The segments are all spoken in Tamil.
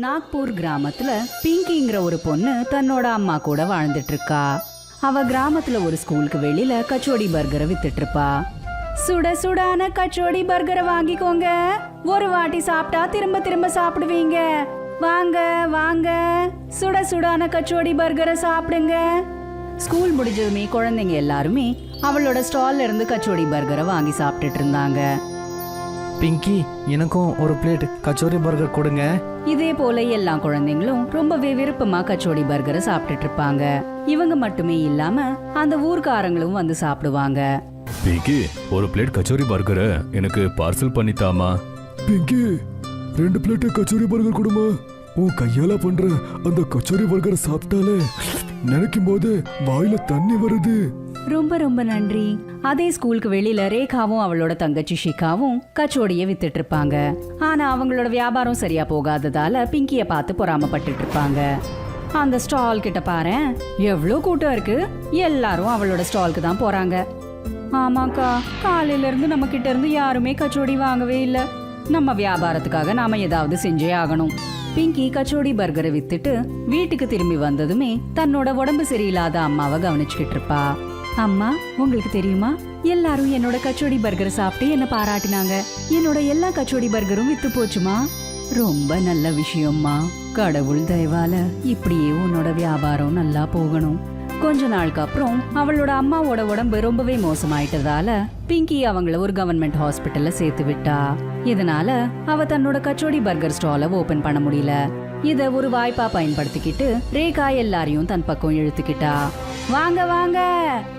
நாக்பூர் கிராமத்துல பிங்கிங்கிற ஒரு பொண்ணு தன்னோட அம்மா கூட வாழ்ந்துட்டு இருக்கா அவ கிராமத்துல ஒரு ஸ்கூலுக்கு வெளியில கச்சோடி பர்கரை வித்துட்டு இருப்பா சுட சுடான கச்சோடி பர்கரை வாங்கிக்கோங்க. ஒரு வாட்டி சாப்பிட்டா திரும்ப திரும்ப சாப்பிடுவீங்க. வாங்க வாங்க. சுட சுடான கச்சோடி பர்கரை சாப்பிடுங்க. ஸ்கூல் முடிஞ்சதுமே குழந்தைங்க எல்லாருமே அவளோட ஸ்டால்ல இருந்து கச்சோடி பர்கரை வாங்கி சாப்பிட்டுட்டு இருந்தாங்க பிங்கி எனக்கும் ஒரு பிளேட் கச்சோரி பர்கர் கொடுங்க. இதே போல எல்லா குழந்தைங்களும் ரொம்பவே விருப்பமா கச்சோடி பர்கரை சாப்பிட்டுட்டு இருப்பாங்க. இவங்க மட்டுமே இல்லாம அந்த ஊர்க்காரங்களும் வந்து சாப்பிடுவாங்க. பிங்கி ஒரு பிளேட் கச்சோரி பர்கரை எனக்கு பார்சல் பண்ணித்தாமா? பிங்கி ரெண்டு பிளேட் கச்சோரி பர்கர் கொடுமா? உன் கையால பண்ற அந்த கச்சோரி பர்கரை சாப்பிட்டாலே நினைக்கும் போது வாயில தண்ணி வருது. ரொம்ப ரொம்ப நன்றி. அதே ஸ்கூலுக்கு வெளியில ரேகாவும் அவளோட தங்கச்சி ஷிகாவும் கச்சோடிய வித்துட்டு இருப்பாங்க. ஆனா அவங்களோட வியாபாரம் சரியா போகாததால பிங்கிய பார்த்து பொறாமப்பட்டு இருப்பாங்க. அந்த ஸ்டால் கிட்ட பாரு எவ்வளோ கூட்டம் இருக்கு? எல்லாரும் அவளோட ஸ்டாலுக்கு தான் போறாங்க. ஆமாக்கா காலையில இருந்து நம்ம கிட்ட இருந்து யாருமே கச்சோடி வாங்கவே இல்ல. நம்ம வியாபாரத்துக்காக நாம ஏதாவது செஞ்சே ஆகணும். பிங்கி கச்சோடி பர்கரை வித்துட்டு வீட்டுக்கு திரும்பி வந்ததுமே தன்னோட உடம்பு சரியில்லாத அம்மாவை கவனிச்சுக்கிட்டு இருப்பா. அம்மா உங்களுக்கு தெரியுமா? எல்லாரும் என்னோட கச்சோடி பர்கர் சாப்பிட்டு என்ன பாராட்டினாங்க. என்னோட எல்லா கச்சோடி பர்கரும் வித்து போச்சுமா? ரொம்ப நல்ல விஷயம்மா. கடவுள் தயவால இப்படியே உன்னோட வியாபாரம் நல்லா போகணும். கொஞ்ச நாளுக்கு அப்புறம் அவளோட அம்மாவோட உடம்பு ரொம்பவே மோசமாயிட்டதால பிங்கி அவங்கள ஒரு கவர்மெண்ட் ஹாஸ்பிட்டல்ல சேர்த்து விட்டா. இதனால அவ தன்னோட கச்சோடி பர்கர் ஸ்டாலை ஓபன் பண்ண முடியல. இத ஒரு வாய்ப்பா பயன்படுத்திக்கிட்டு ரேகா எல்லாரையும் தன் பக்கம் இழுத்துக்கிட்டா. வாங்க வாங்க.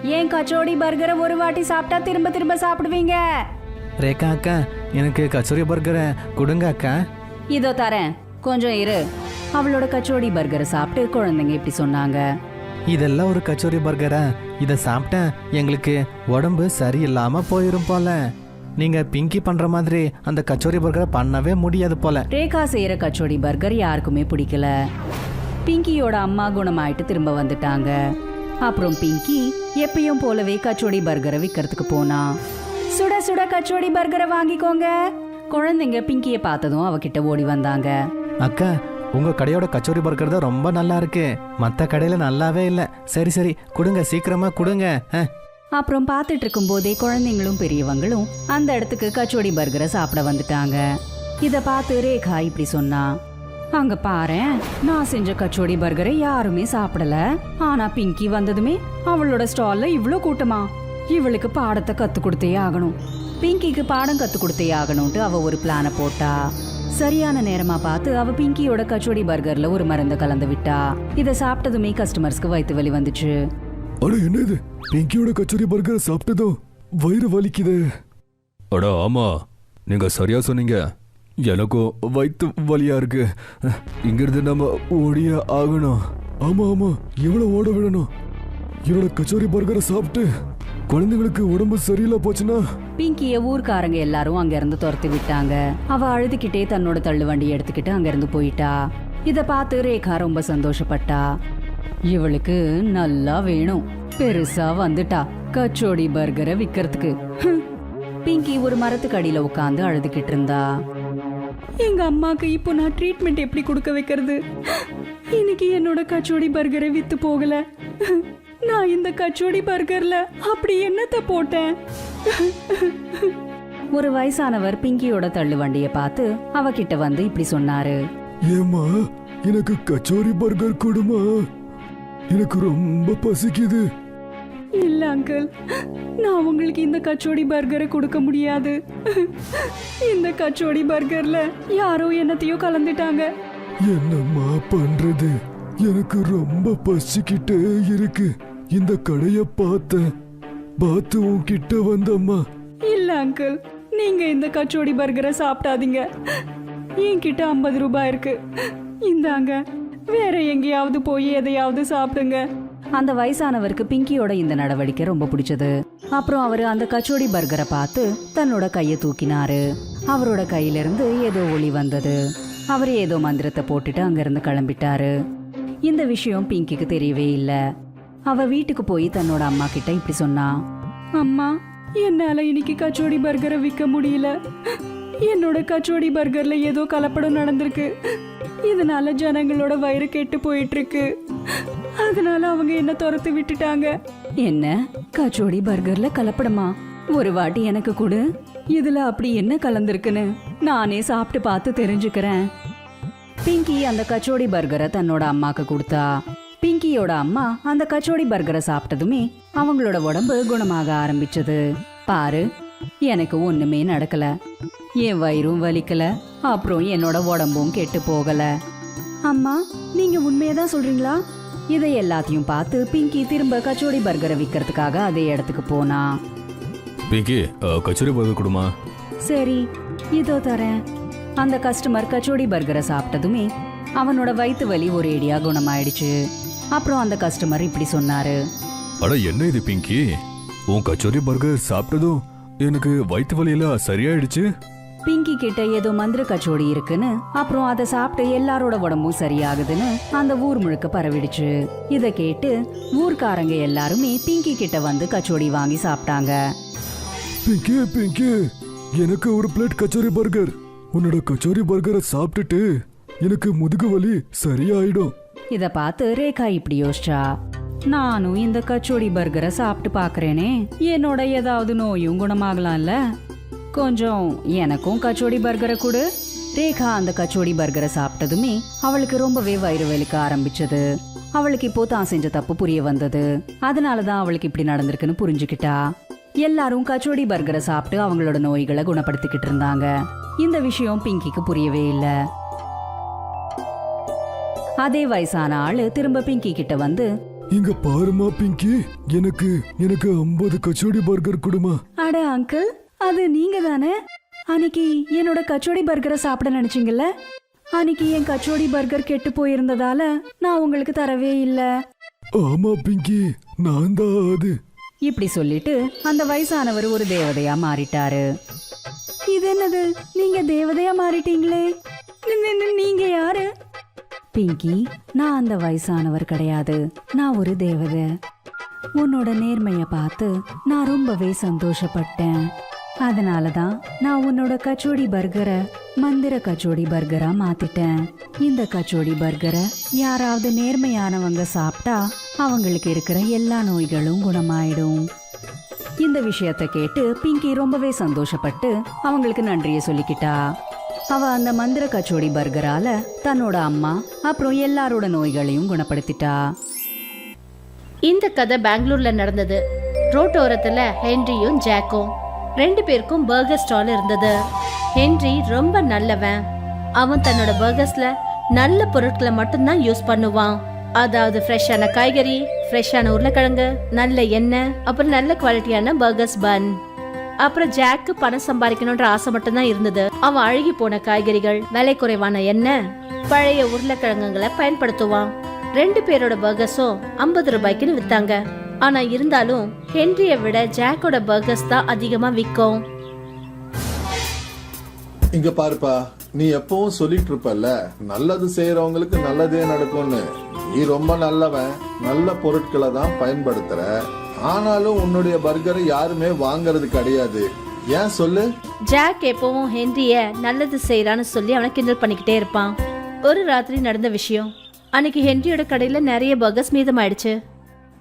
ஏன் கச்சோடி பர்கரை ஒரு வாட்டி சாப்பிட்டா திரும்ப திரும்ப சாப்பிடுவீங்க? ரேகா அக்கா எனக்கு கச்சோரி பர்கரை கொடுங்க அக்கா. இதோ தரேன். கொஞ்சம் இரு. அவளோட கச்சோடி பர்கரை சாப்பிட்டு குழந்தைங்க இப்படி சொன்னாங்க. இதெல்லாம் ஒரு கச்சோரி பர்கரா. இதை சாப்பிட்டா எங்களுக்கு உடம்பு சரியில்லாம போயிரும் போல. நீங்க பிங்கி பண்ற மாதிரி அந்த கச்சோரி பர்கரை பண்ணவே முடியாது போல. ரேகா செய்யற கச்சோடி பர்கர் யாருக்குமே பிடிக்கல. பிங்கியோட அம்மா குணமாயிட்டு திரும்ப வந்துட்டாங்க. அப்புறம் பிங்கி எப்பயும் போலவே கச்சோடி பர்கரை விற்கிறதுக்கு போனா. சுட சுட கச்சோடி பர்கரை வாங்கிக்கோங்க. குழந்தைங்க பிங்கியை பார்த்ததும் அவகிட்ட ஓடி வந்தாங்க. அக்கா உங்க கடையோட கச்சோரி பர்கர் தான் ரொம்ப நல்லா இருக்கு. மத்த கடையில நல்லாவே இல்ல. சரி சரி கொடுங்க சீக்கிரமா கொடுங்க. அப்புறம் பார்த்துட்டு இருக்கும் போதே குழந்தைங்களும் பெரியவங்களும் அந்த இடத்துக்கு கச்சோடி பர்கரை சாப்பிட வந்துட்டாங்க. இத பார்த்து ரேகா இப்படி சொன்னா அங்க பாரேன் நான் செஞ்ச கச்சோடி பர்கரை யாருமே சாப்பிடல. ஆனா பிங்கி வந்ததுமே அவளோட ஸ்டால்ல இவ்வளோ கூட்டமா. இவளுக்கு பாடத்தை கத்து கொடுத்தே ஆகணும். பிங்கிக்கு பாடம் கத்து கொடுத்தே ஆகணும்ட்டு அவ ஒரு பிளான போட்டா. சரியான நேரமா பார்த்து அவ பிங்கியோட கச்சோடி பர்கர்ல ஒரு மருந்தை கலந்து விட்டா. இத சாப்பிட்டதுமே கஸ்டமர்ஸ்க்கு வயித்து வலி வந்துச்சு. அட என்ன இது பிங்கியோட கச்சோரி பர்கரை சாப்பிட்டதும் வயிறு வலிக்குதே. அட ஆமா. நீங்க சரியா சொன்னீங்க. எனக்கும் வயிற்று வலியா இருக்கு. இங்கிருந்து நம்ம ஓடிய ஆகணும். ஆமா ஆமா. இவ்வளவு ஓட விடணும்? என்னோட கச்சோரி பர்கரை சாப்பிட்டு குழந்தைங்களுக்கு உடம்பு சரியில்லை போச்சுன்னா? பிங்கிய ஊர்க்காரங்க எல்லாரும் அங்க இருந்து துரத்தி விட்டாங்க. அவ அழுதுகிட்டே தன்னோட தள்ளுவண்டி எடுத்துக்கிட்டு அங்க இருந்து போயிட்டா. இத பார்த்து ரேகா ரொம்ப சந்தோஷப்பட்டா. இவளுக்கு நல்லா வேணும். பெருசா வந்துட்டா. கச்சோடி பர்கரை விக்கிறதுக்கு. பிங்கி ஒரு மரத்துக்கு அடியில உட்காந்து அழுதுகிட்டு இருந்தா. எங்க அம்மாக்கு இப்போ நான் ட்ரீட்மெண்ட் எப்படி கொடுக்க வைக்கிறது? இன்னைக்கு என்னோட கச்சோடி பர்கரை வித்து போகல. நான் இந்த கச்சோடி பர்கர்ல அப்படி என்னத்த போட்டேன்? ஒரு வயசானவர் பிங்கியோட தள்ளு வண்டிய பார்த்து அவகிட்ட வந்து இப்படி சொன்னாரு. ஏம்மா எனக்கு கச்சோரி பர்கர் கொடுமா? எனக்கு ரொம்ப பசிக்குது. இல்ல அங்கிள் நான் உங்களுக்கு இந்த கச்சோடி பர்கரை கொடுக்க முடியாது. இந்த கச்சோடி பர்கர்ல யாரோ என்னத்தையோ கலந்துட்டாங்க. என்னம்மா பண்றது? எனக்கு ரொம்ப பசிக்கிட்டே இருக்கு. இந்த கடைய பார்த்தேன் பார்த்து உன்கிட்ட வந்தம்மா. இல்ல அங்கிள் நீங்க இந்த கச்சோடி பர்கரை சாப்பிடாதீங்க. என்கிட்ட ஐம்பது ரூபாய் இருக்கு. இந்தாங்க. வேற எங்கேயாவது போய் எதையாவது சாப்பிடுங்க. அந்த வயசானவருக்கு பிங்கியோட இந்த நடவடிக்கை ரொம்ப பிடிச்சது. அப்புறம் அவரு அந்த கச்சோடி பர்கரை பார்த்து தன்னோட கையை தூக்கினாரு. அவரோட கையிலிருந்து ஏதோ ஒளி வந்தது. அவர் ஏதோ மந்திரத்தை போட்டுட்டு அங்கிருந்து கிளம்பிட்டாரு. இந்த விஷயம் பிங்கிக்கு தெரியவே இல்ல. அவ வீட்டுக்கு போய் தன்னோட அம்மா கிட்ட இப்படி சொன்னா அம்மா என்னால இன்னைக்கு கச்சோடி பர்கரை விற்க முடியல. என்னோட கச்சோடி பர்கர்ல ஏதோ கலப்படம் நடந்திருக்கு. இதனால ஜனங்களோட வயிறு கெட்டு போயிட்டு இருக்கு அதனால அவங்க என்ன துரத்து விட்டுட்டாங்க? என்ன? கச்சோடி பர்கர்ல கலப்படமா? ஒரு வாட்டி எனக்கு கொடு. இதுல அப்படி என்ன கலந்திருக்குன்னு நானே சாப்பிட்டு பார்த்து தெரிஞ்சுக்கிறேன். பிங்கி அந்த கச்சோடி பர்கரை தன்னோட அம்மாக்கு கொடுத்தா பிங்கியோட அம்மா அந்த கச்சோடி பர்கரை சாப்பிட்டதுமே அவங்களோட உடம்பு குணமாக ஆரம்பிச்சது. பாரு எனக்கு ஒண்ணுமே நடக்கல. என் வயிறும் வலிக்கல. அப்புறம் என்னோட உடம்பும் கெட்டு போகல. அம்மா நீங்க உண்மையதான் சொல்றீங்களா? இதை எல்லாத்தையும் பார்த்து பிங்கி திரும்ப கச்சோடி பர்கரை விற்கிறதுக்காக அதே இடத்துக்கு போனா. பிங்கி அஹ், கச்சோரி பர்கர் கொடுமா? சரி இதோ தரேன். அந்த கஸ்டமர் கச்சோடி பர்கரை சாப்பிட்டதுமே அவனோட வயித்து வலி ஒரேடியா குணமாயிடுச்சு. அப்புறம் அந்த கஸ்டமர் இப்படி சொன்னாரு. அட என்ன இது பிங்கி உன் கச்சோரி பர்கர் சாப்பிட்டதும் எனக்கு வயிற்று வலியெல்லாம் சரியாயிடுச்சு. பிங்கி கிட்ட ஏதோ மந்திர கச்சோடி இருக்குன்னு அப்புறம் அதை சாப்பிட்டு எல்லாரோட உடம்பும் சரியாகுதுன்னு அந்த ஊர் முழுக்க பரவிடுச்சு. இத கேட்டு ஊர்க்காரங்க எல்லாருமே பிங்கி கிட்ட வந்து கச்சோடி வாங்கி சாப்பிட்டாங்க. பிங்கி பிங்கி எனக்கு ஒரு பிளேட் கச்சோரி பர்கர் உன்னோட கச்சோரி பர்கரை சாப்பிட்டுட்டு எனக்கு முதுகு வலி சரியாயிடும். இதை பார்த்து ரேகா இப்படி யோசிச்சா நானும் இந்த கச்சோடி பர்கரை சாப்பிட்டு பாக்குறேனே. என்னோட ஏதாவது நோயும் குணமாகலாம்ல? கொஞ்சம் எனக்கும் கச்சோடி பர்கரை கொடு. ரேகா அந்த கச்சோடி பர்கரை சாப்பிட்டதுமே அவளுக்கு ரொம்பவே வயிறு வலிக்க ஆரம்பிச்சது. அவளுக்கு இப்போ தான் செஞ்ச தப்பு புரிய வந்தது. அதனால தான் அவளுக்கு இப்படி நடந்திருக்குன்னு புரிஞ்சுக்கிட்டா. எல்லாரும் கச்சோடி பர்கரை சாப்பிட்டு அவங்களோட நோய்களை குணப்படுத்திக்கிட்டு இருந்தாங்க. இந்த விஷயம் பிங்கிக்கு புரியவே இல்லை. அதே வயசான ஆளு திரும்ப பிங்கி கிட்ட வந்து இங்க பாருமா பிங்கி எனக்கு எனக்கு ஐம்பது கச்சோடி பர்கர் கொடுமா. அட அங்கிள் அது நீங்க தானே? அன்னைக்கு என்னோட கச்சோடி பர்கரை சாப்பிட நினைச்சீங்கல்ல? அன்னைக்கு என் கச்சோடி பர்கர் கெட்டு போயிருந்ததால நான் உங்களுக்கு தரவே இல்ல. ஆமா பிங்கி நான் தான் அது. இப்படி சொல்லிட்டு அந்த வயசானவர் ஒரு தேவதையா மாறிட்டாரு. இது என்னது? நீங்க தேவதையா மாறிட்டீங்களே. நீங்க யாரு? பிங்கி நான் அந்த வயசானவர் கிடையாது. நான் ஒரு தேவதை. உன்னோட நேர்மைய பார்த்து நான் ரொம்பவே சந்தோஷப்பட்டேன். அதனால தான் நான் உன்னோட கச்சோடி பர்கரை மந்திர கச்சோடி பர்கரா மாத்திட்டேன். இந்த கச்சோடி பர்கரை யாராவது நேர்மையானவங்க சாப்பிட்டா அவங்களுக்கு இருக்கிற எல்லா நோய்களும் குணமாயிடும். இந்த விஷயத்த கேட்டு பிங்கி ரொம்பவே சந்தோஷப்பட்டு அவங்களுக்கு நன்றியை சொல்லிக்கிட்டா. அவ அந்த மந்திர கச்சோடி பர்கரால தன்னோட அம்மா அப்புறம் எல்லாரோட நோய்களையும் குணப்படுத்திட்டா. இந்த கதை பெங்களூர்ல நடந்தது. ரோட்டோரத்துல ஹென்ரியும் ஜாக்கும். ரெண்டு பேருக்கும் பர்கர் ஸ்டால் இருந்தது. ஹென்றி ரொம்ப நல்லவன். அவன் தன்னோட பர்கர்ஸ்ல நல்ல பொருட்களை மட்டும்தான் யூஸ் பண்ணுவான். அதாவது ஃப்ரெஷ்ஷான காய்கறி ஃப்ரெஷ்ஷான உருளைக்கிழங்கு நல்ல எண்ணெய் அப்புறம் நல்ல குவாலிட்டியான பர்கர்ஸ் பன் அப்புறம் ஜாக்கு பணம் சம்பாதிக்கணும்ன்ற ஆசை மட்டும்தான் இருந்தது. அவன் அழுகி போன காய்கறிகள் விலை குறைவான எண்ணெய் பழைய உருளைக்கிழங்குகளை பயன்படுத்துவான். ரெண்டு பேரோட பர்கர்ஸும் ஐம்பது ரூபாய்க்குன்னு வித்தாங்க. ஆனா இருந்தாலும் ஹென்ரிய விட ஜாக்கோட பர்கர்ஸ் தான் அதிகமா விற்கும். இங்க பாருப்பா நீ எப்பவும் சொல்லிட்டு இருப்பல்ல நல்லது செய்யறவங்களுக்கு நல்லதே நடக்கும்னு. நீ ரொம்ப நல்லவன் நல்ல பொருட்களை தான் பயன்படுத்துற. ஆனாலும் உன்னுடைய பர்கரை யாருமே வாங்குறது கிடையாது. ஏன் சொல்லு? ஜாக் எப்பவும் ஹென்ரிய நல்லது செய்யறான்னு சொல்லி அவனை கிண்டல் பண்ணிக்கிட்டே இருப்பான். ஒரு ராத்திரி நடந்த விஷயம். அன்னைக்கு ஹென்ரியோட கடையில நிறைய பர்கர்ஸ் மீதமாயிடுச்சு.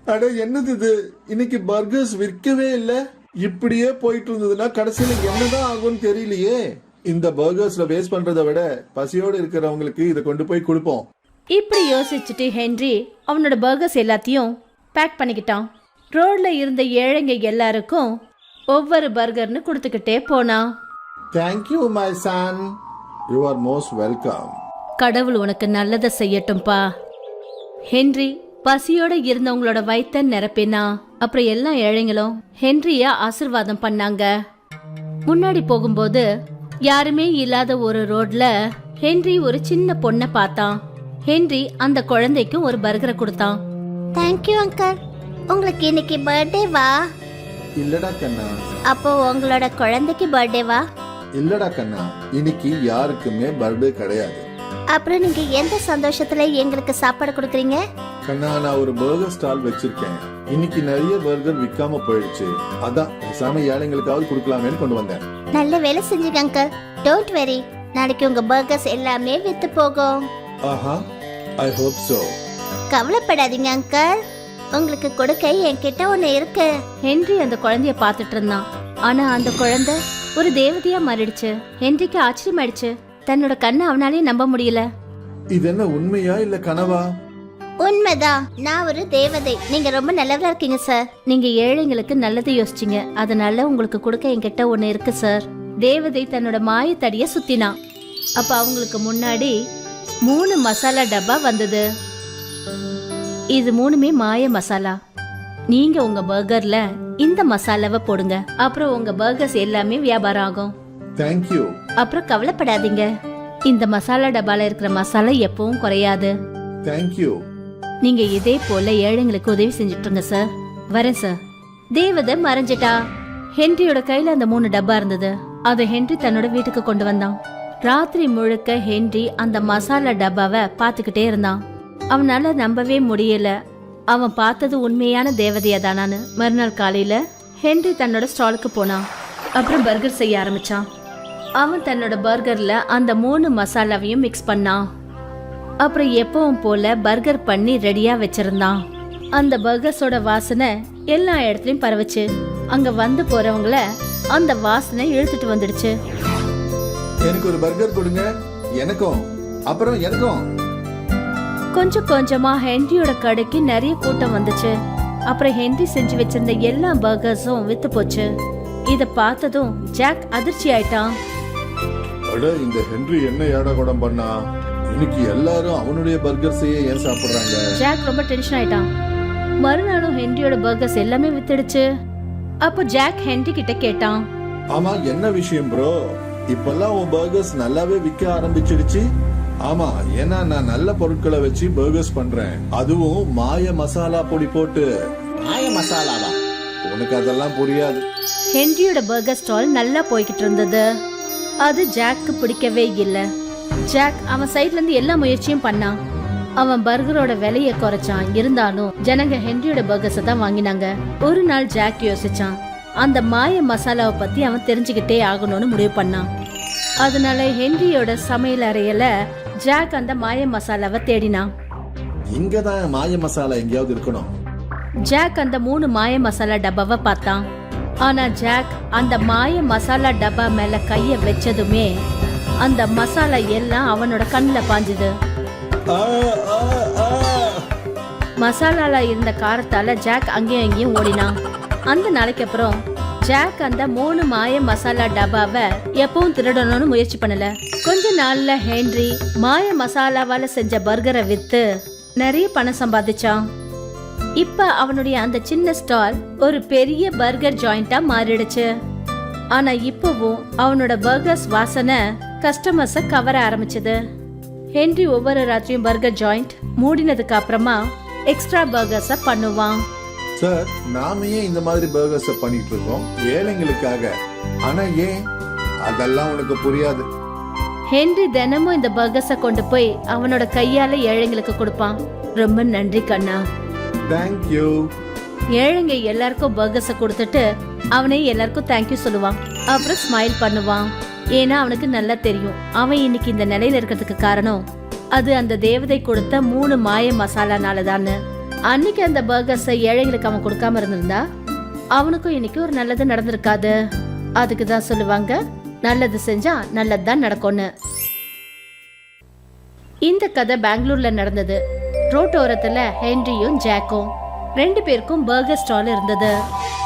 அட என்னது இது? இன்னைக்கு பர்கர்ஸ் விற்கவே இல்ல. இப்படியே போயிட்டு இருந்ததுன்னா கடைசியில என்னதான் ஆகும்னு தெரியலையே. இந்த பர்கர்ஸ்ல வேஸ்ட் பண்றதை விட பசியோடு இருக்கிறவங்களுக்கு இதை கொண்டு போய் கொடுப்போம். இப்படி யோசிச்சுட்டு ஹென்றி அவனோட பர்கர்ஸ் எல்லாத்தையும் பேக் பண்ணிக்கிட்டான். ரோட்ல இருந்த ஏழைங்க எல்லாருக்கும் ஒவ்வொரு பர்கர்னு கொடுத்துக்கிட்டே போனான் thank you my son you are most welcome கடவுள் உனக்கு நல்லதை செய்யட்டும்பா. ஹென்றி பசியோட இருந்தவங்களோட வயித்த நிரப்பினா. அப்புறம் எல்லா ஏழைங்களும் ஹென்ரிய ஆசிர்வாதம் பண்ணாங்க. முன்னாடி போகும்போது யாருமே இல்லாத ஒரு ரோட்ல ஹென்றி ஒரு சின்ன பொண்ணை பார்த்தான். ஹென்றி அந்த குழந்தைக்கு ஒரு பர்கரை கொடுத்தான். தேங்க்யூ அங்கிள் உங்களுக்கு இன்னைக்கு பர்த்டேவா இல்லடா கண்ணா. அப்போ உங்களோட குழந்தைக்கு பர்த்டேவா இல்லடா கண்ணா. இன்னைக்கு யாருக்குமே பர்த்டே கிடையாது. அப்புறம் நீங்க எந்த சந்தோஷத்துல எங்களுக்கு சாப்பாடு கொடுக்குறீங்க? கண்ணா நான் ஒரு பர்கர் ஸ்டால் வச்சிருக்கேன். இன்னைக்கு நிறைய பர்கர் விற்காம போயிடுச்சு. அதான் பேசாம ஏழைங்களுக்காவது கொடுக்கலாமேன்னு கொண்டு வந்தேன். நல்ல வேலை செஞ்சீங்க அங்கிள் டோன்ட் வெரி நாளைக்கு உங்க பர்கர்ஸ் எல்லாமே வித்து போகும். Aha I hope so. கவலைப்படாதீங்க அங்கிள் உங்களுக்கு கொடுக்க என்கிட்ட ஒண்ணு இருக்கு. ஹென்றி அந்த குழந்தைய பார்த்துட்டு இருந்தான். ஆனா அந்த குழந்தை ஒரு தேவதையா மாறிடுச்சு. ஹென்றிக்கு ஆச்சரியமாயிடுச்சு. தன்னோட கண்ணை அவனாலே நம்ப முடியல. இது என்ன உண்மையா இல்ல கனவா? உண்மைதான் நான் ஒரு தேவதை. நீங்க ரொம்ப நல்லவரா இருக்கீங்க சார் நீங்க ஏழைங்களுக்கு நல்லது யோசிச்சீங்க. அதனால உங்களுக்கு கொடுக்க என்கிட்ட ஒண்ணு இருக்கு சார் தேவதை தன்னோட மாயத்தடிய சுத்தினான் அப்ப அவங்களுக்கு முன்னாடி மூணு மசாலா டப்பா வந்தது. இது மூணுமே மாய மசாலா. நீங்க உங்க பர்கர்ல இந்த மசாலாவை போடுங்க. அப்புறம் உங்க பர்கர்ஸ் எல்லாமே வியாபாரம் ஆகும். தேங்க்யூ அப்புறம் கவலைப்படாதீங்க. இந்த மசாலா டப்பால இருக்கிற மசாலா எப்பவும் குறையாது. தேங்க்யூ நீங்க இதே போல ஏழைங்களுக்கு உதவி செஞ்சுட்டு இருங்க சார் வரேன் சார் தேவதை மறைஞ்சிட்டா. ஹென்ரியோட கையில அந்த மூணு டப்பா இருந்தது. அதை ஹென்றி தன்னோட வீட்டுக்கு கொண்டு வந்தான். ராத்திரி முழுக்க ஹென்றி அந்த மசாலா டப்பாவை பார்த்துக்கிட்டே இருந்தான். அவனால நம்பவே முடியல. அவன் பார்த்தது உண்மையான தேவதையா தானான்னு. மறுநாள் காலையில ஹென்றி தன்னோட ஸ்டாலுக்கு போனான். அப்புறம் பர்கர் செய்ய ஆரம்பிச்சான். அவன் தன்னோட பர்கர்ல அந்த மூணு மசாலாவையும் மிக்ஸ் பண்ணான். அப்புறம் எப்பவும் போல பர்கர் பண்ணி ரெடியா வச்சிருந்தான். அந்த பர்கர்ஸோட வாசனை எல்லா இடத்துலயும் பரவுச்சு. அங்க வந்து போறவங்கள அந்த வாசனை இழுத்துட்டு வந்துடுச்சு. எனக்கு ஒரு பர்கர் கொடுங்க. எனக்கும். அப்புறம் எனக்கும். கொஞ்சம் கொஞ்சமா ஹென்ரியோட கடைக்கு நிறைய கூட்டம் வந்துச்சு. அப்புறம் ஹென்றி செஞ்சு வச்சிருந்த எல்லா பர்கர்ஸும் வித்து போச்சு. இத பார்த்ததும் ஜாக் அதிர்ச்சி ஆயிட்டான். அட இந்த ஹென்றி என்ன ஏடகுடம் பண்ணா? இன்னைக்கு எல்லாரும் அவனுடைய பர்கர் செய்ய ஏன் சாப்பிடுறாங்க? ஜாக் ரொம்ப டென்ஷன் ஆயிட்டான். மறுநாளும் ஹென்ரியோட பர்கர்ஸ் எல்லாமே வித்துடுச்சு. அப்போ ஜாக் ஹென்றி கிட்ட கேட்டான். ஆமா என்ன விஷயம் ப்ரோ இப்பெல்லாம் உன் பர்கர்ஸ் நல்லாவே விற்க ஆரம்பிச்சிடுச்சு. ஆமா ஏன்னா நான் நல்ல பொருட்களை வச்சு பர்கர்ஸ் பண்றேன். அதுவும் மாய மசாலா பொடி போட்டு. மாய மசாலாவா? உனக்கு அதெல்லாம் புரியாது. ஹென்ரியோட பர்கர் ஸ்டால் நல்லா போய்கிட்டு இருந்தது. அது ஜாக்கு பிடிக்கவே இல்ல. ஜாக் அவன் சைட்ல இருந்து எல்லா முயற்சியும் பண்ணான். அவன் பர்கரோட விலைய குறைச்சான். இருந்தாலும் ஜனங்க ஹென்ரியோட பர்கர்ஸை தான் வாங்கினாங்க. ஒரு நாள் ஜாக் யோசிச்சான். அந்த மாய மசாலாவை பத்தி அவன் தெரிஞ்சுக்கிட்டே ஆகணும்னு முடிவு பண்ணான். அதனால ஹென்ரியோட சமையல் அறையில ஜாக் அந்த மாய மசாலாவை தேடினான் இங்கதான் மாய மசாலா எங்கேயாவது இருக்கணும். ஜாக் அந்த மூணு மாய மசாலா டப்பாவை பார்த்தான். ஆனா ஜாக் அந்த மாய மசாலா டப்பா மேல கைய வச்சதுமே அந்த மசாலா எல்லாம் அவனோட கண்ணுல பாஞ்சுது. மசாலால இருந்த காரத்தால ஜாக் அங்கேயும் இங்கேயும் ஓடினான். அந்த நாளைக்கு அப்புறம் ஜாக் அந்த மூணு மாய மசாலா டப்பாவை எப்பவும் திருடணும்னு முயற்சி பண்ணல. கொஞ்ச நாள்ல ஹென்றி மாய மசாலாவால செஞ்ச பர்கரை வித்து நிறைய பணம் சம்பாதிச்சான். இப்ப அவனுடைய அந்த சின்ன ஸ்டால் ஒரு பெரிய பர்கர் ஜாயிண்டா மாறிடுச்சு. ஆனா இப்பவும் அவனோட பர்கர்ஸ் வாசனை கஸ்டமர்ஸ கவர ஆரம்பிச்சது. ஹென்றி ஒவ்வொரு ராத்திரியும் பர்கர் ஜாயிண்ட் மூடினதுக்கு அப்புறமா எக்ஸ்ட்ரா பர்கர்ஸ பண்ணுவான். சார் நாம ஏன் இந்த மாதிரி பர்கர்ஸ் பண்ணிட்டு இருக்கோம்? ஏழைங்களுக்காக. ஆனா ஏன்? அதெல்லாம் உனக்கு புரியாது. ஹென்றி தினமும் இந்த பர்கர்ஸ கொண்டு போய் அவனோட கையால ஏழைங்களுக்கு கொடுப்பான். ரொம்ப நன்றி கண்ணா. தேங்க்யூ ஏழைங்க எல்லாருக்கும் பர்கர்ஸ கொடுத்துட்டு அவனே எல்லாருக்கும் தேங்க்யூ சொல்லுவான். அப்புறம் ஸ்மைல் பண்ணுவான். ஏன்னா அவனுக்கு நல்லா தெரியும். அவன் இன்னைக்கு இந்த நிலையில இருக்கிறதுக்கு காரணம் அது அந்த தேவதை கொடுத்த மூணு மாய மசாலானால தான்னு அன்னைக்கு அந்த பர்கர்ஸை ஏழைகளுக்கு அவன் கொடுக்காம இருந்திருந்தா அவனுக்கும் இன்னைக்கு ஒரு நல்லது நடந்திருக்காது. அதுக்கு தான் சொல்லுவாங்க நல்லது செஞ்சா நல்லதுதான் நடக்கும்னு. இந்த கதை பெங்களூர்ல நடந்தது. ரோட்டோரத்துல ஹென்ரியும் ஜாக்கும் ரெண்டு பேருக்கும் பர்கர் ஸ்டால் இருந்தது.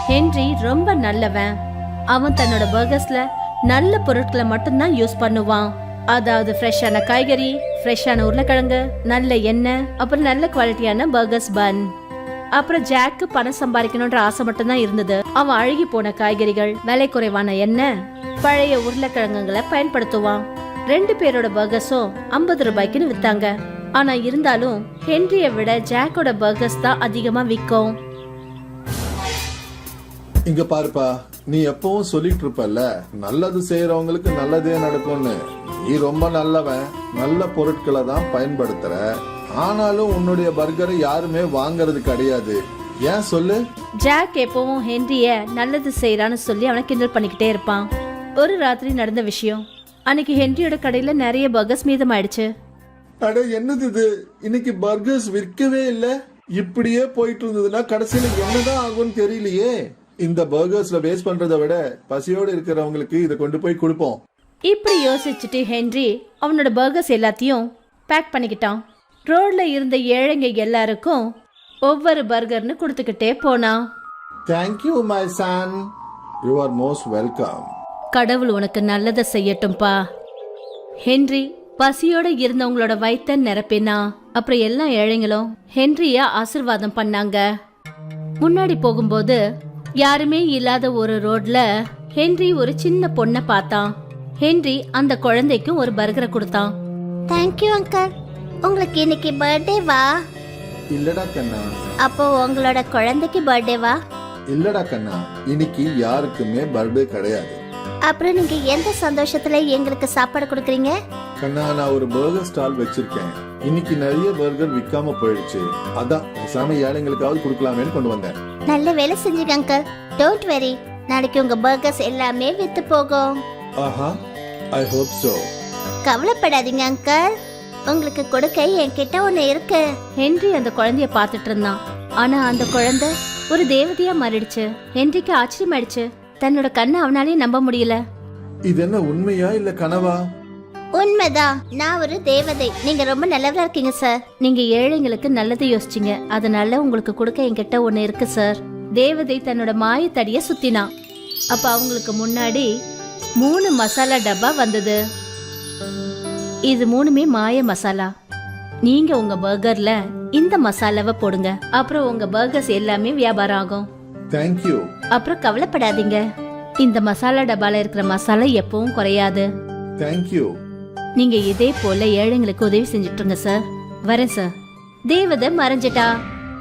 ஹென்றி ரொம்ப நல்லவன். அவன் தன்னோட பர்கர்ஸ்ல நல்ல பொருட்களை மட்டும்தான் யூஸ் பண்ணுவான். அதாவது ஃப்ரெஷ்ஷான காய்கறி ஃப்ரெஷ்ஷான உருளைக்கிழங்கு நல்ல எண்ணெய் அப்புறம் நல்ல குவாலிட்டியான பர்கர்ஸ் பன் அப்புறம் ஜாக்கு பணம் சம்பாதிக்கணுன்ற ஆசை மட்டும்தான் இருந்தது. அவன் அழுகி போன காய்கறிகள் விலை குறைவான எண்ணெய் பழைய உருளைக்கிழங்குகளை பயன்படுத்துவான். ரெண்டு பேரோட பர்கர்ஸும் ஐம்பது ரூபாய்க்குன்னு வித்தாங்க. ஆனா இருந்தாலும் ஹென்ரிய விட ஜாக்கோட பர்கர்ஸ் தான் அதிகமா விற்கும். இங்க பாருப்பா. நீ எப்பவும் சொல்லிட்டு இருப்பல்ல நல்லது செய்யறவங்களுக்கு நல்லதே நடக்கும்னு. நீ ரொம்ப நல்லவன் நல்ல பொருட்களை தான் பயன்படுத்துற. ஆனாலும் உன்னுடைய பர்கரை யாருமே வாங்குறது கிடையாது. ஏன் சொல்லு? ஜாக் எப்பவும் ஹென்ரிய நல்லது செய்யறான்னு சொல்லி அவனை கிண்டல் பண்ணிக்கிட்டே இருப்பான். ஒரு ராத்திரி நடந்த விஷயம். அன்னைக்கு ஹென்ரியோட கடையில நிறைய பர்கர்ஸ் மீதமாயிடுச்சு. அட என்னது இது? இன்னைக்கு பர்கர்ஸ் விற்கவே இல்ல? இப்படியே போயிட்டு இருந்ததுன்னா கடைசியில என்னதான் ஆகும்னு தெரியலையே. இந்த பர்கர்ஸ்ல வேஸ்ட் பண்றதை விட பசியோடு இருக்கிறவங்களுக்கு இதை கொண்டு போய் கொடுப்போம். இப்படி யோசிச்சுட்டு ஹென்றி அவனோட பர்கர்ஸ் எல்லாத்தையும் பேக் பண்ணிக்கிட்டான். ரோட்ல இருந்த ஏழைங்க எல்லாருக்கும் ஒவ்வொரு பர்கர்னு கொடுத்துக்கிட்டே போனான். Thank you my son you are most welcome கடவுள் உனக்கு நல்லதை செய்யட்டும்பா. ஹென்றி பசியோட இருந்தவங்களோட வயித்த நிரப்பினா. அப்புறம் எல்லா ஏழைங்களும் ஹென்ரிய ஆசிர்வாதம் பண்ணாங்க. முன்னாடி போகும்போது யாருமே இல்லாத ஒரு ரோட்ல ஹென்றி ஒரு சின்ன பொண்ணை பார்த்தான். ஹென்றி அந்த குழந்தைக்கும் ஒரு பர்கரை கொடுத்தான். தேங்க்யூ அங்கிள் உங்களுக்கு இன்னைக்கு பர்த்டேவா இல்லடா கண்ணா. அப்போ உங்களோட குழந்தைக்கு பர்த்டேவா இல்லடா கண்ணா. இன்னைக்கு யாருக்குமே பர்த்டே கிடையாது. அப்புறம் நீங்க எந்த சந்தோஷத்துல எங்களுக்கு சாப்பாடு கொடுக்குறீங்க? கண்ணா நான் ஒரு பர்கர் ஸ்டால் வச்சிருக்கேன். இன்னைக்கு நிறைய பர்கர் விற்காம போயிடுச்சு. அதான் பேசாம ஏழைங்களுக்காவது கொடுக்கலாமேன்னு கொண்டு வந்தேன். நல்ல வேலை செஞ்சீங்க அங்கிள் டோன்ட் வெரி நாளைக்கு உங்க பர்கர்ஸ் எல்லாமே வித்து போகும். ஆஹா ஐ ஹோப் சோ கவலைப்படாதீங்க அங்கிள் உங்களுக்கு கொடுக்க என்கிட்ட ஒண்ணு இருக்கு. ஹென்றி அந்த குழந்தைய பார்த்துட்டு இருந்தான். ஆனா அந்த குழந்தை ஒரு தேவதையா மாறிடுச்சு. ஹென்றிக்கு ஆச்சரியமாயிடுச்சு. தன்னோட கண்ணை அவனாலே நம்ப முடியல. இது என்ன உண்மையா இல்ல கனவா? உண்மைதான் நான் ஒரு தேவதை. நீங்க ரொம்ப நல்லவரா இருக்கீங்க சார் நீங்க ஏழைங்களுக்கு நல்லது யோசிச்சீங்க. அதனால உங்களுக்கு கொடுக்க என்கிட்ட ஒண்ணு இருக்கு சார் தேவதை தன்னோட மாயத்தடிய சுத்தினான் அப்ப அவங்களுக்கு முன்னாடி மூணு மசாலா டப்பா வந்தது. இது மூணுமே மாய மசாலா. நீங்க உங்க பர்கர்ல இந்த மசாலாவை போடுங்க. அப்புறம் உங்க பர்கர்ஸ் எல்லாமே வியாபாரம் ஆகும். தேங்க்யூ அப்புறம் கவலைப்படாதீங்க. இந்த மசாலா டப்பால இருக்கிற மசாலா எப்பவும் குறையாது. தேங்க்யூ நீங்க இதே போல ஏழைங்களுக்கு உதவி செஞ்சுட்டு இருங்க சார். வரேன் சார். தேவதை மறைஞ்சிட்டா?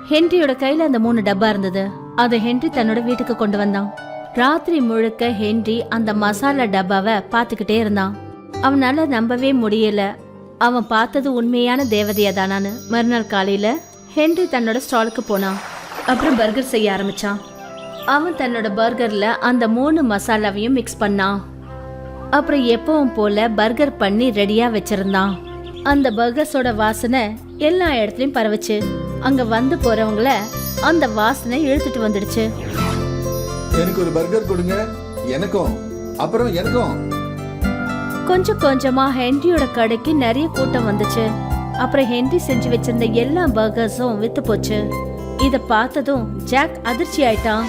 ஹென்ரியோட கையில அந்த மூணு டப்பா இருந்தது. அதை ஹென்றி தன்னோட வீட்டுக்கு கொண்டு வந்தான். ராத்திரி முழுக்க ஹென்றி அந்த மசாலா டப்பாவை பார்த்துக்கிட்டே இருந்தான். அவனால நம்பவே முடியல. அவன் பார்த்தது உண்மையான தேவதையா தானான்னு. மறுநாள் காலையில ஹென்றி தன்னோட ஸ்டாலுக்கு போனான். அப்புறம் பர்கர் செய்ய ஆரம்பிச்சான். அவன் தன்னோட பர்கர்ல அந்த மூணு மசாலாவையும் மிக்ஸ் பண்ணான். அப்புறம் எப்பவும் போல பர்கர் பண்ணி ரெடியா வச்சிருந்தான். அந்த பர்கர்ஸோட வாசனை எல்லா இடத்துலயும் பரவுச்சு. அங்க வந்து போறவங்கள அந்த வாசனை இழுத்துட்டு வந்துடுச்சு. எனக்கு ஒரு பர்கர் கொடுங்க. எனக்கும். அப்புறம் எனக்கும். கொஞ்சம் கொஞ்சமா ஹென்ரியோட கடைக்கு நிறைய கூட்டம் வந்துச்சு. அப்புறம் ஹென்றி செஞ்சு வச்சிருந்த எல்லா பர்கர்ஸும் வித்து போச்சு. இத பார்த்ததும் ஜாக் அதிர்ச்சி ஆயிட்டான்.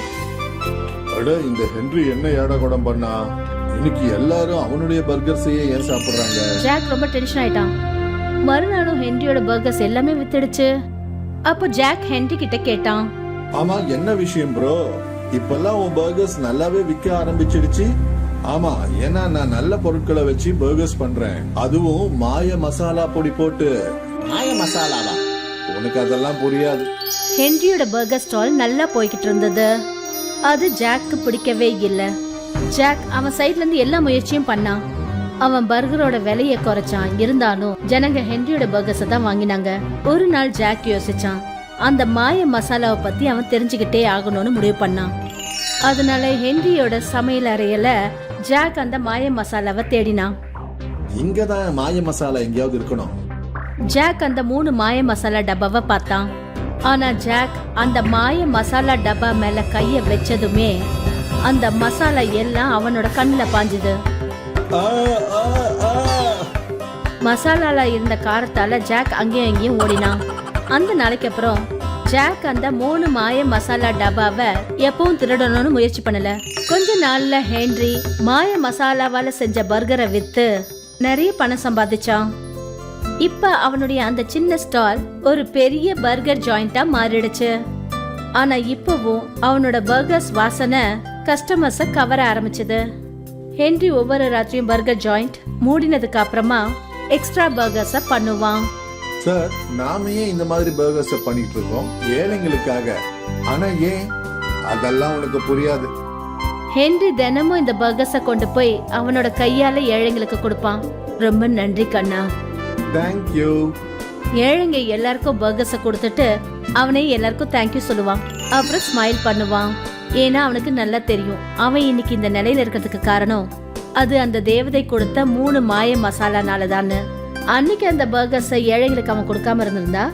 அட இந்த ஹென்றி என்ன ஏடா குடம் பண்ணா? இன்னைக்கு எல்லாரும் அவனுடைய பர்கர் செய்ய ஏன் சாப்பிடுறாங்க? ஜாக் ரொம்ப டென்ஷன் ஆயிட்டான். மறுநாளும் ஹென்ரியோட பர்கர்ஸ் எல்லாமே வித்துடுச்சு. அப்போ ஜாக் ஹென்றி கிட்ட கேட்டான். ஆமா என்ன விஷயம் ப்ரோ இப்பெல்லாம் உன் பர்கர்ஸ் நல்லாவே விற்க ஆரம்பிச்சிடுச்சு. ஆமா ஏன்னா நான் நல்ல பொருட்களை வச்சு பர்கர்ஸ் பண்றேன். அதுவும் மாய மசாலா பொடி போட்டு. மாய மசாலாவா? உனக்கு அதெல்லாம் புரியாது. ஹென்ரியோட பர்கர் ஸ்டால் நல்லா போய்கிட்டு இருந்தது. அது ஜாக்கு பிடிக்கவே இல்ல. ஜாக் அவன் சைடுல இருந்து எல்லா முயற்சியும் பண்ணான் அவன் பர்கரோட விலைய குறைச்சான். இருந்தாலும் ஜனங்க ஹென்ரியோட பர்கர்ஸை தான் வாங்கினாங்க. ஒரு நாள் ஜாக் யோசிச்சான். அந்த மாய மசாலாவை பத்தி அவன் தெரிஞ்சுக்கிட்டே ஆகணும்னு முடிவு பண்ணான். அதனால ஹென்ரியோட சமையல் அறையில ஜாக் அந்த மாய மசாலாவை தேடினான். இங்கதான் மாய மசாலா எங்கேயாவது இருக்கணும். ஜாக் அந்த மூணு மாய மசாலா டப்பாவை பார்த்தான். ஆனா ஜாக் அந்த மாய மசாலா டப்பா மேல கைய வச்சதுமே அந்த மசாலா எல்லாம் அவனோட கண்ணுல பாஞ்சுது. மசாலால இருந்த காரத்தால ஜாக் அங்கேயும் இங்கேயும் ஓடினான். அந்த நாளைக்கு அப்புறம் ஜாக் அந்த மூணு மாய மசாலா டப்பாவை எப்பவும் திருடணும்னு முயற்சி பண்ணல. கொஞ்ச நாள்ல ஹென்றி மாய மசாலாவால செஞ்ச பர்கரை வித்து நிறைய பணம் சம்பாதிச்சான். இப்ப அவனுடைய அந்த சின்ன ஸ்டால் ஒரு பெரிய பர்கர் ஜாயிண்டா மாறிடுச்சு. ஆனா இப்பவும் அவனோட பர்கர்ஸ் வாசனை கஸ்டமர்ஸ கவர ஆரம்பிச்சது. ஹென்றி ஒவ்வொரு ராத்திரியும் பர்கர் ஜாயிண்ட் மூடினதுக்கு அப்புறமா எக்ஸ்ட்ரா பர்கர்ஸ பண்ணுவான். சார் நாம ஏன் இந்த மாதிரி பர்கர்ஸ் பண்ணிட்டு இருக்கோம்? ஏழைங்களுக்காக. ஆனா ஏன்? அதெல்லாம் உனக்கு புரியாது. ஹென்றி தினமும் இந்த பர்கர்ஸ கொண்டு போய் அவனோட கையால ஏழைங்களுக்கு கொடுப்பான். ரொம்ப நன்றி கண்ணா. தேங்க்யூ ஏழைங்க எல்லாருக்கும் பர்கர்ஸ கொடுத்துட்டு அவனே எல்லாருக்கும் தேங்க்யூ சொல்லுவான். அப்புறம் ஸ்மைல் பண்ணுவான். ஏன்னா அவனுக்கு நல்லா தெரியும். அவன் இன்னைக்கு இந்த நிலையில இருக்கிறதுக்கு காரணம் அது அந்த தேவதை கொடுத்த மூணு மாய மசாலானால தானே அன்னைக்கு அந்த பர்கர்ஸை ஏழைகளுக்கு அவன் கொடுக்காம இருந்திருந்தா?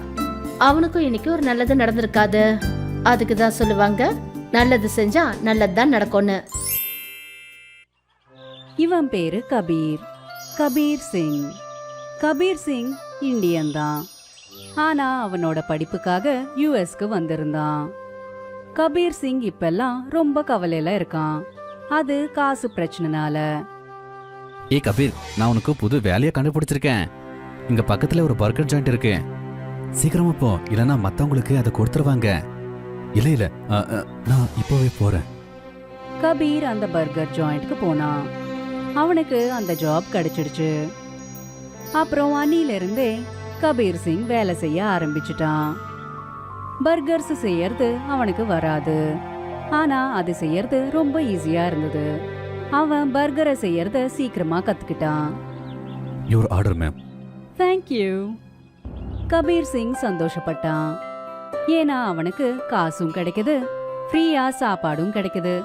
அவனுக்கும் இன்னைக்கு ஒரு நல்லது நடந்திருக்காது. அதுக்கு தான் சொல்லுவாங்க நல்லது செஞ்சா நல்லது தான் நடக்கும்னு. இவன் பேரு கபீர். கபீர் சிங். கபீர் சிங் இந்தியன் தான். ஆனா அவனோட படிப்புக்காக யுஎஸ்க்கு வந்திருந்தான். கபீர் சிங் இப்பெல்லாம் ரொம்ப கவலையில இருக்கான். அது காசு பிரச்சனைனால. ஏய் கபீர் நான் உனக்கு புது வேலையை கண்டுபிடிச்சிருக்கேன். இங்க பக்கத்துல ஒரு பர்கர் ஜாயிண்ட் இருக்கு. சீக்கிரமா போ இல்லைன்னா மத்தவங்களுக்கு அதை கொடுத்துருவாங்க. இல்ல இல்ல அ, அ, நான் இப்போவே போறேன். கபீர் அந்த பர்கர் ஜாயிண்ட்க்கு போனான். அவனுக்கு அந்த ஜாப் கிடைச்சிடுச்சு. அப்புறம் அன்னில இருந்தே கபீர் சிங் வேலை செய்ய ஆரம்பிச்சிட்டான். பர்கர்ஸ் செய்யறது அவனுக்கு வராது. ஆனா அது செய்யறது ரொம்ப ஈஸியா இருந்தது. அவன் பர்கரை செய்யறத சீக்கிரமா கத்துக்கிட்டான். Your order ma'am thank you Kabir Singh சந்தோஷப்பட்டான். ஏன்னா அவனுக்கு காசும் கிடைக்குது ஃப்ரீயா சாப்பாடும் கிடைக்குது.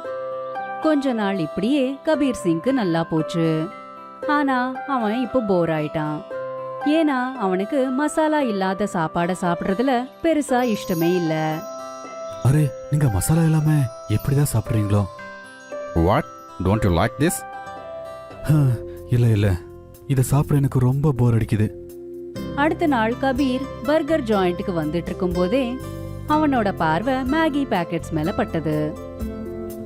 கொஞ்ச நாள் இப்படியே கபீர் சிங்க்கு நல்லா போச்சு. ஆனா அவன் இப்போ போர் ஆயிட்டான். ஏன்னா அவனுக்கு மசாலா இல்லாத சாப்பாடை சாப்பிடுறதுல பெருசா இஷ்டமே இல்ல. அரே நீங்க மசாலா இல்லாம எப்படிதான் சாப்பிடுறீங்களோ? What don't you like this இல்ல இல்ல. இதை சாப்பிட எனக்கு ரொம்ப போர் அடிக்குது. அடுத்த நாள் கபீர் பர்கர் ஜாயிண்ட்டுக்கு வந்துட்டு இருக்கும் போதே அவனோட பார்வை மேகி பாக்கெட்ஸ் மேல பட்டது.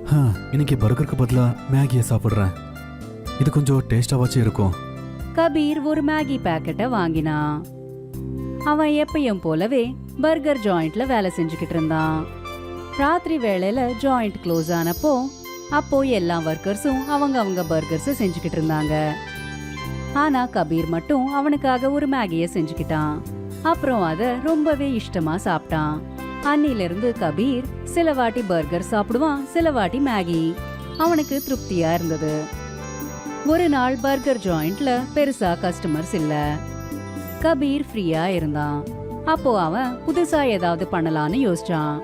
ஹ, இன்னைக்கு பர்கருக்கு பதிலா மேகியை சாப்பிடுறேன். இது கொஞ்சம் டேஸ்டாவாச்சும் இருக்கும். கபீர் ஒரு மேகி பாக்கெட்டை வாங்கினான். அவன் எப்பயும் போலவே பர்கர் ஜாயிண்ட்ல வேலை செஞ்சுக்கிட்டு இருந்தான். ராத்திரி வேளையில ஜாயிண்ட் க்ளோஸ் ஆனப்போ அப்போ எல்லா ஒர்க்கர்ஸும் அவங்க அவங்க பர்கர்ஸ் செஞ்சுக்கிட்டு இருந்தாங்க. ஆனா கபீர் மட்டும் அவனுக்காக ஒரு மேகியை செஞ்சுக்கிட்டான். அப்புறம் அத ரொம்பவே இஷ்டமா சாப்பிட்டான். அன்னிலிருந்து கபீர் சில வாட்டி பர்கர் சாப்பிடுவான் சில வாட்டி மேகி. அவனுக்கு திருப்தியா இருந்தது. ஒரு நாள் பர்கர் ஜாயிண்ட்ல பெருசா கஸ்டமர்ஸ் இல்ல. கபீர் ஃப்ரீயா இருந்தான். அப்போ அவன் புதுசா ஏதாவது பண்ணலாம்னு யோசிச்சான்.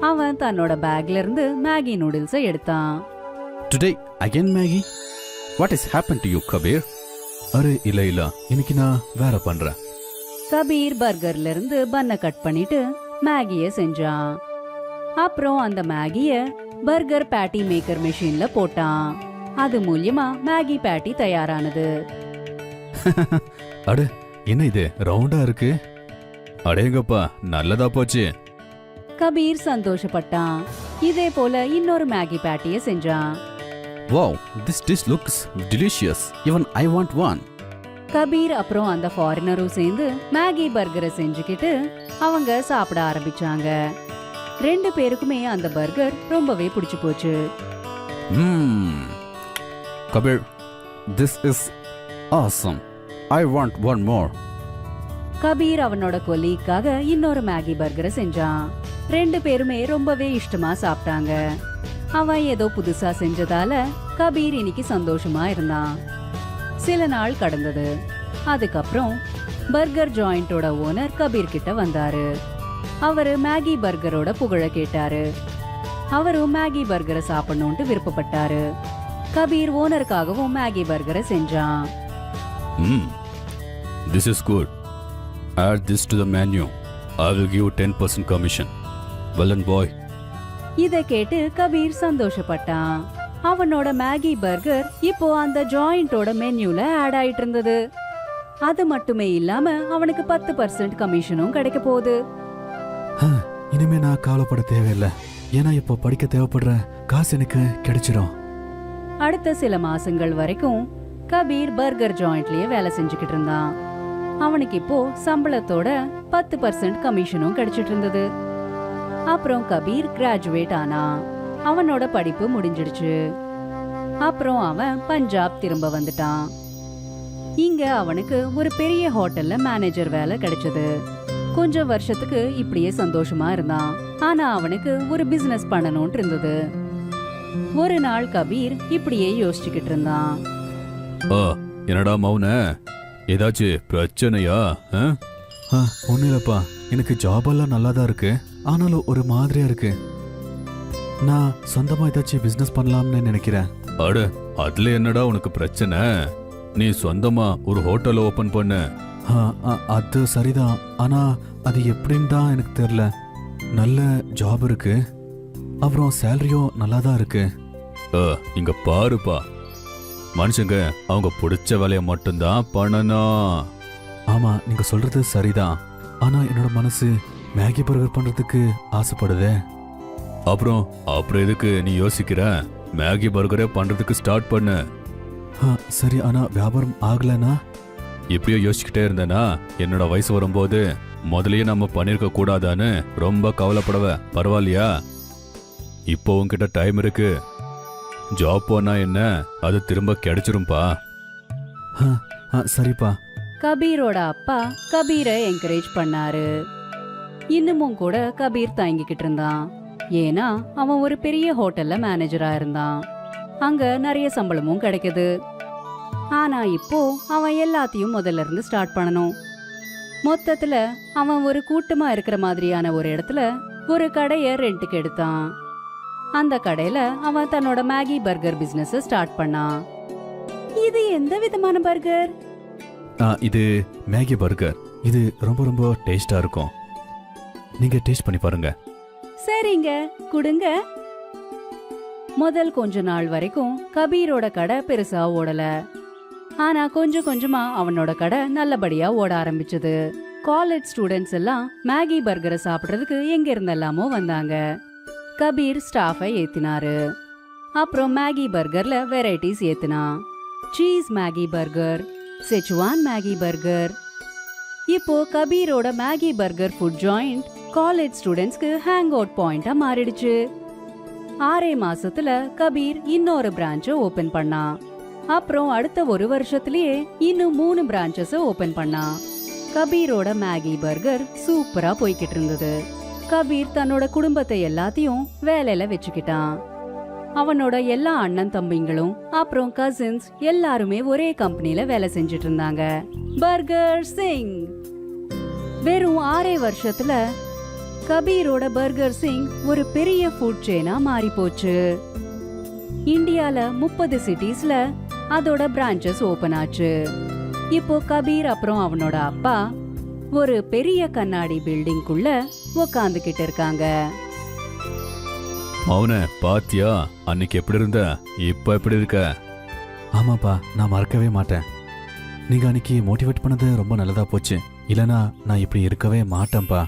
அவன் தன்னோட பேக்ல இருந்து மேகி நூடுல்ஸை எடுத்தான். Today again Maggi what is happen to you Kabir array இல்ல இல்ல. இன்னைக்கு நான் வேற பண்றேன். கபீர் பர்கர்ல இருந்து பன்னை கட் பண்ணிட்டு மேகிய செஞ்சான். அப்புறம் அந்த மேகிய பர்கர் பேட்டி மேக்கர் மெஷின்ல போட்டான். அது மூலியமா மேகி பேட்டி தயாரானது. அட என்ன இது? ரவுண்டா இருக்கு? அடேங்கப்பா நல்லதா போச்சு. கபீர் சந்தோஷப்பட்டான். இதே போல இன்னொரு மேகி பேட்டிய செஞ்சான். Wow this dish looks delicious even I want one Kabir அப்புறம் அந்த ஃபாரினரும் சேர்ந்து மேகி பர்கரை செஞ்சுக்கிட்டு அவங்க சாப்பிட ஆரம்பிச்சாங்க. ரெண்டு பேருக்குமே அந்த பர்கர் ரொம்பவே பிடிச்சு போச்சு. ம் Kabir this is awesome I want one more Kabir அவனோட கொலீக்காக இன்னொரு மேகி பர்கரை செஞ்சான். ரெண்டு பேருமே ரொம்பவே இஷ்டமா சாப்பிட்டாங்க. அவன் ஏதோ புதுசா செஞ்சதால கபீர் இன்னைக்கு சந்தோஷமா இருந்தான். சில நாள் கடந்தது. அதுக்கப்புறம் பர்கர் ஜாயிண்டோட ஓனர் கபீர் கிட்ட வந்தாரு. அவரு மேகி பர்கரோட புகழ கேட்டாரு. அவரும் மேகி பர்கரை சாப்பிடணும்ட்டு விருப்பப்பட்டாரு. கபீர் ஓனருக்காகவும் மேகி பர்கரை செஞ்சான். ம். This is good add this to the menu I will give ten percent commission Vellan பாய் இத கேட்டு கபீர் சந்தோஷப்பட்டான். அவனோட மேகி பர்கர் இப்போ அந்த ஜாயிண்டோட மெனுல ஆட் ஆயிட்டு இருந்தது. அது மட்டுமே இல்லாம அவனுக்கு பத்து பர்சன்ட் கமிஷனும் கிடைக்க போகுது. இனிமே நான் கவலைப்பட தேவையில்லை. ஏன்னா இப்போ படிக்க தேவைப்படுற காசு எனக்கு கிடைச்சிடும் அடுத்த சில மாசங்கள் வரைக்கும் கபீர் பர்கர் ஜாயிண்ட்லயே வேலை செஞ்சுக்கிட்டு இருந்தான். அவனுக்கு இப்போ சம்பளத்தோட பத்து பர்சன்ட் கமிஷனும் கிடைச்சிட்டு இருந்தது. அப்புறம் கபீர் கிராஜுவேட் ஆனா அவனோட படிப்பு முடிஞ்சிடுச்சு. அப்புறம் அவன் பஞ்சாப் திரும்ப வந்துட்டான். இங்க அவனுக்கு ஒரு பெரிய ஹோட்டல்ல மேனேஜர் வேலை கிடைச்சது. கொஞ்சம் வருஷத்துக்கு இப்படியே சந்தோஷமா இருந்தான். ஆனா அவனுக்கு ஒரு பிசினஸ் பண்ணணும்னு இருந்தது. ஒரு நாள் கபீர் இப்படியே யோசிச்சுக்கிட்டு இருந்தான். ஆ என்னடா மௌன? ஏதாச்சும் பிரச்சனையா? ஒன்றும் இல்லைப்பா. எனக்கு ஜாப் எல்லாம் நல்லா தான் இருக்கு. ஆனாலும் ஒரு மாதிரியா இருக்கு. நான் சொந்தமாக ஏதாச்சும் பிஸ்னஸ் பண்ணலாம்னு நினைக்கிறேன். அட அதுல என்னடா உனக்கு பிரச்சனை? நீ சொந்தமா ஒரு ஹோட்டல் ஓபன் பண்ண. அது சரிதான். ஆனா அது எப்படின்னு தான் எனக்கு தெரியல. நல்ல ஜாப் இருக்கு. அப்புறம் சேலரியும் நல்லா தான் இருக்கு இங்க பாருப்பா. மனுஷங்க அவங்க பிடிச்ச வேலையை மட்டும்தான் பண்ணணும். ஆமா நீங்க சொல்றது சரிதான். ஆனா என்னோட மனசு மேகி பர்கர் பண்றதுக்கு ஆசைப்படுதே. அப்புறம் அப்புறம் எதுக்கு நீ யோசிக்கிற? மேகி பர்கரே பண்றதுக்கு ஸ்டார்ட் பண்ணு. சரி ஆனா வியாபாரம் ஆகலைன்னா? இப்படியே யோசிச்சுக்கிட்டே இருந்தேனா என்னோட வயசு வரும்போது முதல்லயே நம்ம பண்ணிருக்க கூடாதான்னு ரொம்ப கவலைப்படவ. பரவாயில்லையா? இப்போ உன்கிட்ட டைம் இருக்கு. ஜாப் போனா என்ன? அது திரும்ப கிடைச்சிரும்பா. சரிப்பா. கபீரோட அப்பா கபீரை என்கரேஜ் பண்ணாரு. இன்னமும் கூட கபீர் தயங்கிக்கிட்டு இருந்தான். ஏன்னா அவன் ஒரு பெரிய ஹோட்டல்ல மேனேஜரா இருந்தான். அங்க நிறைய சம்பளமும் கிடைக்குது. ஆனா இப்போ அவன் எல்லாத்தையும் முதல்ல இருந்து ஸ்டார்ட் பண்ணணும். மொத்தத்துல அவன் ஒரு கூட்டமா இருக்கிற மாதிரியான ஒரு இடத்துல ஒரு கடைய ரெண்டுக்கு எடுத்தான். அந்த கடையில அவன் தன்னோட மேகி பர்கர் பிசினஸ் ஸ்டார்ட் பண்ணான் இது எந்த விதமான பர்கர்? ஆ, இது மேகி பர்கர். இது ரொம்ப ரொம்ப டேஸ்டா இருக்கும். நீங்க டேஸ்ட் பண்ணி பாருங்க. சரிங்க குடுங்க. முதல் கொஞ்ச நாள் வரைக்கும் கபீரோட கடை பெருசா ஓடல. ஆனா கொஞ்சம் கொஞ்சமா அவனோட கடை நல்லபடியா ஓட ஆரம்பிச்சது. காலேஜ் ஸ்டூடெண்ட்ஸ் எல்லாம் மேகி பர்கரை சாப்பிடுறதுக்கு எங்க இருந்தெல்லாமோ வந்தாங்க. கபீர் ஸ்டாஃபை ஏத்தினாரு. அப்புறம் மேகி பர்கர்ல varieties ஏத்துனா. Cheese Maggi burger Schezwan Maggi burger. இப்போ கபீரோட Maggi burger food joint college ஸ்டூடெண்ட்ஸ்க்கு ஹேங் அவுட் பாயிண்டா மாறிடுச்சு. ஆறே மாசத்துல கபீர் இன்னொரு பிரான்ச்ச ஓபன் பண்ணான் அப்புறம் அடுத்த ஒரு வருஷத்துலயே இன்னும் மூணு பிரான்ச்சஸ் ஓபன் பண்ணான் கபீரோட மேகி பர்கர் சூப்பரா போய்கிட்டு இருந்தது. கபீர் தன்னோட குடும்பத்தை எல்லாத்தையும் வேலையில வச்சுக்கிட்டான். அவனோட எல்லா அண்ணன் தம்பிங்களும் அப்புறம் கசின்ஸ் எல்லாருமே ஒரே கம்பெனில வேலை செஞ்சுட்டு இருந்தாங்க. பர்கர் சிங். வெறும் ஆறே வருஷத்துல கபீரோட பர்கர் சிங் ஒரு பெரிய ஃபுட் செயினா மாறி போச்சு. இந்தியால முப்பது சிட்டிஸ்ல அதோட பிரான்ச்சஸ் ஓபன் ஆச்சு. இப்போ கபீர் அப்புறம் அவனோட அப்பா ஒரு பெரிய கண்ணாடி பில்டிங்குள்ள உக்காந்துகிட்டு இருக்காங்க மௌன பாத்தியா? அன்னைக்கு எப்படி இருந்த? இப்ப எப்படி இருக்க? ஆமாப்பா நான் மறக்கவே மாட்டேன். நீங்க அன்னைக்கு மோட்டிவேட் பண்ணது ரொம்ப நல்லதா போச்சு. இல்லனா நான் இப்படி இருக்கவே மாட்டேன்ப்பா.